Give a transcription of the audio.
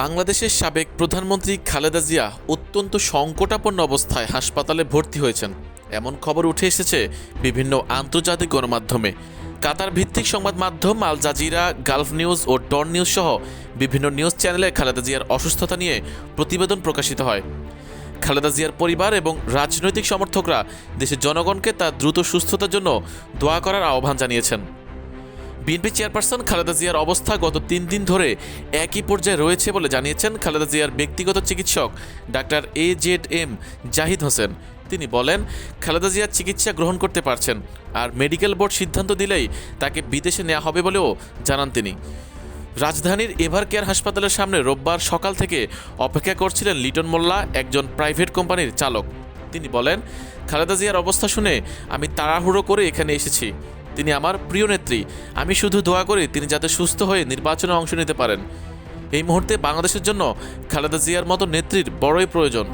বাংলাদেশের সাবেক প্রধানমন্ত্রী খালেদা জিয়া অত্যন্ত সংকটাপন্ন অবস্থায় হাসপাতালে ভর্তি হয়েছেন। এমন খবর উঠে এসেছে বিভিন্ন আন্তর্জাতিক গণমাধ্যমে। কাতার ভিত্তিক সংবাদ মাধ্যম আল জাজিরা, গালফ নিউজ ও ডন নিউজ সহ বিভিন্ন নিউজ চ্যানেলে খালেদা জিয়ার অসুস্থতা নিয়ে প্রতিবেদন প্রকাশিত হয়। খালেদা জিয়ার পরিবার এবং রাজনৈতিক সমর্থকরা দেশের জনগণকে তার দ্রুত সুস্থতার জন্য দোয়া করার আহ্বান জানিয়েছেন। বিএনপি চেয়ারপারসন খালেদা জিয়ার অবস্থা গত তিন দিন ধরে একই পর্যায়ে রয়েছে বলে জানিয়েছেন খালেদা জিয়ার ব্যক্তিগত চিকিৎসক doctor A Z M Zahid Hossain. তিনি বলেন, খালেদা জিয়ার চিকিৎসা গ্রহণ করতে পারছেন আর মেডিকেল বোর্ড সিদ্ধান্ত দিলেই তাকে বিদেশে নেওয়া হবে বলেও জানান তিনি। রাজধানীর এভার কেয়ার হাসপাতালের সামনে রোববার সকাল থেকে অপেক্ষা করছিলেন লিটন মোল্লা, একজন প্রাইভেট কোম্পানির চালক। তিনি বলেন, খালেদা জিয়ার অবস্থা শুনে আমি তাড়াহুড়ো করে এখানে এসেছি। তিনি আমার প্রিয় নেত্রী। আমি শুধু দোয়া করি তিনি যাতে সুস্থ হয়ে নির্বাচনে অংশ নিতে পারেন। এই মুহূর্তে বাংলাদেশের জন্য খালেদা জিয়ার মতো নেত্রীর বড়ই প্রয়োজন।